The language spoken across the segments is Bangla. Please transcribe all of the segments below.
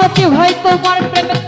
পার্বতী ভাই তোমার প্রেমে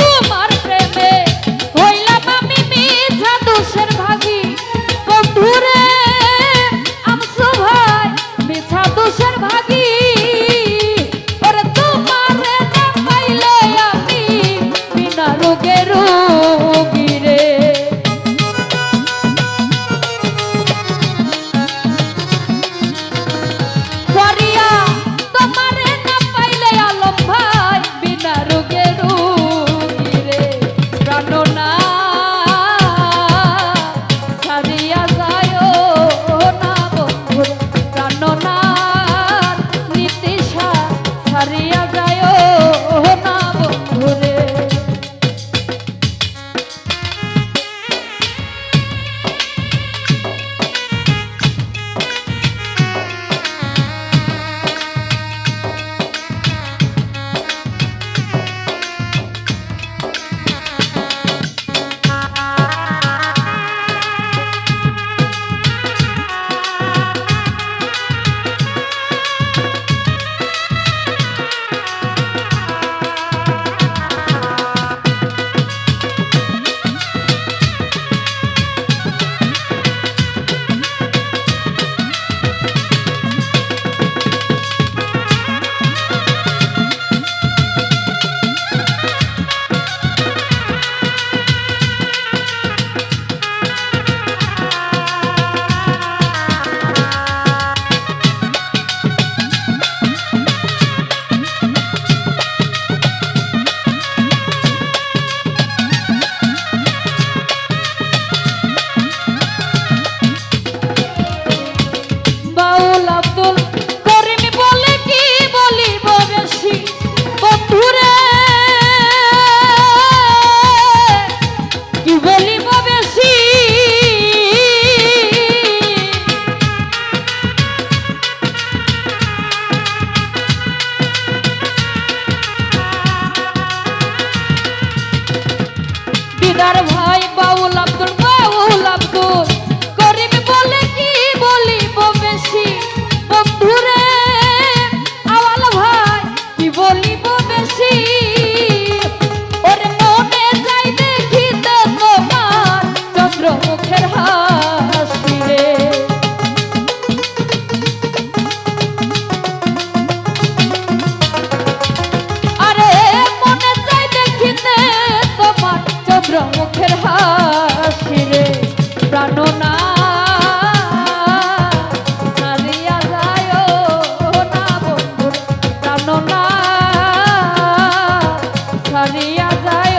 দিদার ভাই বাউল আব্দুল ছাড়িয়া যায়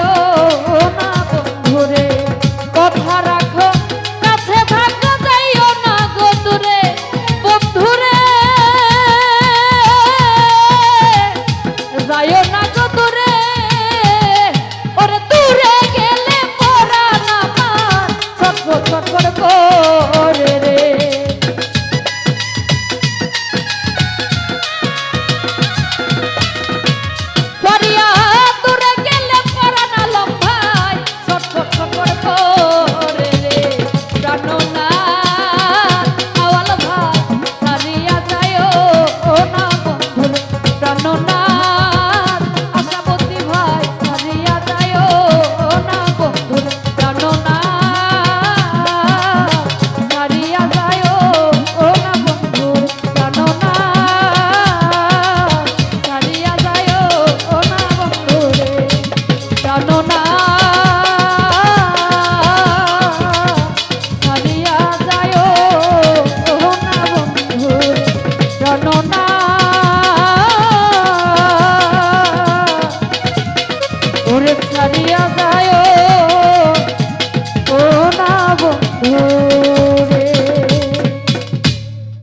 না বন্ধুরে কথা রাখো কাছে থাকা যাইও না গো দূরে বন্ধুরে যাইও না গো দূরে ওরে দূরে গেলে পড়া না পার ছটফট ছটফট কর no, no.